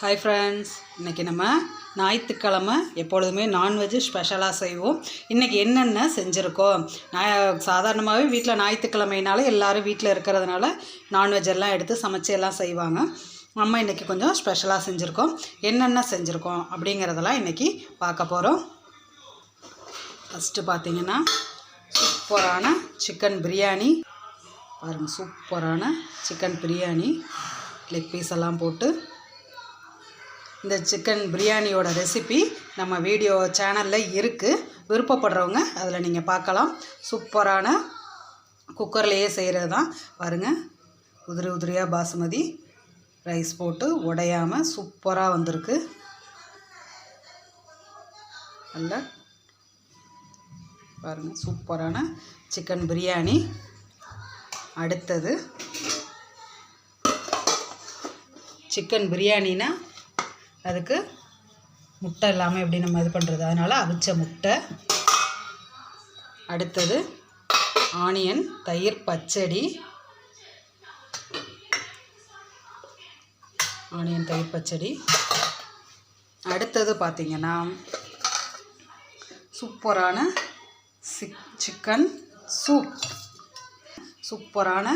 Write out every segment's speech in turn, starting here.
Hi friends இன்றைக்கி நம்ம ஞாயிற்றுக்கிழமை எப்பொழுதுமே நான்வெஜ் ஸ்பெஷலாக செய்வோம். இன்றைக்கி என்னென்ன செஞ்சுருக்கோம்? நான் சாதாரணமாகவே வீட்டில் ஞாயிற்றுக்கிழமைனால எல்லோரும் வீட்டில் இருக்கிறதுனால நான்வெஜ் எல்லாம் எடுத்து சமைச்சு எல்லாம் செய்வாங்க. நம்ம இன்றைக்கி கொஞ்சம் ஸ்பெஷலாக செஞ்சுருக்கோம். என்னென்ன செஞ்சுருக்கோம் அப்படிங்கிறதெல்லாம் இன்றைக்கி பார்க்க போகிறோம் ஃபஸ்ட்டு பார்த்தீங்கன்னா சூப்பரான சிக்கன் பிரியாணி. பாருங்கள் சூப்பரான சிக்கன் பிரியாணி. லெக் பீஸ் எல்லாம் போட்டு இந்த சிக்கன் பிரியாணியோட ரெசிபி நம்ம வீடியோ சேனலில் இருக்குது விருப்பப்படுறவங்க அதில் நீங்கள் பார்க்கலாம். சூப்பரான குக்கர்லேயே செய்கிறது தான் பாருங்கள் உதிரி உதிரியாக பாசுமதி ரைஸ் போட்டு உடையாமல் சூப்பராக வந்திருக்கு. நல்ல பாருங்கள் சூப்பரான சிக்கன் பிரியாணி. அடுத்தது சிக்கன் பிரியாணினா அதுக்கு முட்டை இல்லாமல் எப்படி நம்ம இது பண்ணுறது அதனால் அவிச்ச முட்டை. அடுத்தது ஆனியன் தயிர் பச்சடி. ஆனியன் தயிர் பச்சடி. அடுத்தது பார்த்திங்கன்னா சூப்பரான சிக் சிக்கன் சூப் சூப்பரான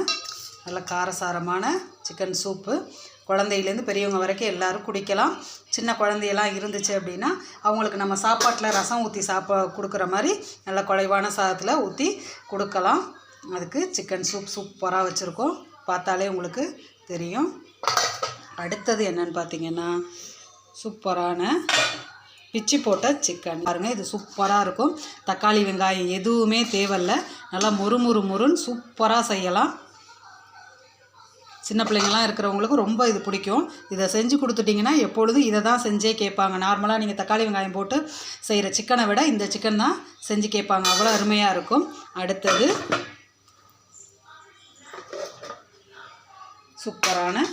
நல்ல காரசாரமான சிக்கன் சூப்பு குழந்தையிலேருந்து பெரியவங்க வரைக்கும் எல்லோரும் குடிக்கலாம். சின்ன குழந்தையெல்லாம் இருந்துச்சு அப்படின்னா அவங்களுக்கு நம்ம சாப்பாட்டில் ரசம் ஊற்றி சாப்பா கொடுக்குற மாதிரி நல்ல குறைவான சாதத்தில் ஊற்றி கொடுக்கலாம். அதுக்கு சிக்கன் சூப் சூப்பராக வச்சுருக்கோம். பார்த்தாலே உங்களுக்கு தெரியும். அடுத்தது என்னன்னு பார்த்தீங்கன்னா சூப்பரான பிச்சி போட்ட சிக்கன் பாருங்கள் இது சூப்பராக இருக்கும். தக்காளி வெங்காயம் எதுவுமே தேவையில்ல. நல்லா முறு முறு முறுன்னு சூப்பராக செய்யலாம். சின்ன பிள்ளைங்களாம் இருக்கிறவங்களுக்கு ரொம்ப இது பிடிக்கும். இதை செஞ்சு கொடுத்துட்டிங்கன்னா எப்பொழுதும் இதை தான் செஞ்சே கேட்பாங்க. நார்மலாக நீங்கள் தக்காளி வெங்காயம் போட்டு செய்கிற சிக்கனை விட இந்த சிக்கன் தான் செஞ்சு கேட்பாங்க. அவ்வளோ அருமையாக இருக்கும். அடுத்தது சூப்பரான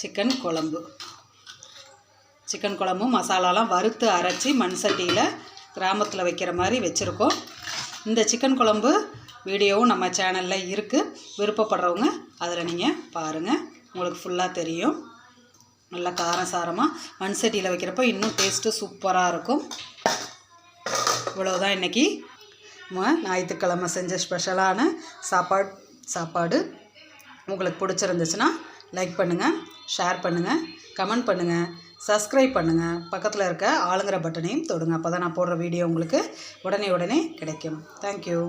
சிக்கன் குழம்பு. சிக்கன் குழம்பும் மசாலாலாம் வறுத்து அரைச்சி மண் சட்டியில் கிராமத்தில் வைக்கிற மாதிரி வச்சுருக்கோம். இந்த சிக்கன் குழம்பு வீடியோவும் நம்ம சேனலில் இருக்குது விருப்பப்படுறவங்க அதில் நீங்கள் பாருங்கள் உங்களுக்கு ஃபுல்லாக தெரியும். நல்லா காரம் சாரமாக மண் சட்டியில் வைக்கிறப்போ இன்னும் டேஸ்ட்டு சூப்பராக இருக்கும். இவ்வளோதான் இன்றைக்கி நம்ம ஞாயிற்றுக்கிழமை செஞ்ச ஸ்பெஷலான சாப்பாடு சாப்பாடு. உங்களுக்கு பிடிச்சிருந்துச்சுன்னா லைக் பண்ணுங்கள் ஷேர் பண்ணுங்கள் கமெண்ட் பண்ணுங்கள் சப்ஸ்கிரைப் பண்ணுங்கள் பக்கத்தில் இருக்க ஆளுங்கிற பட்டனையும் தொடுங்க. அப்போ தான் நான் போடுற வீடியோ உங்களுக்கு உடனே உடனே கிடைக்கும். தேங்க்யூ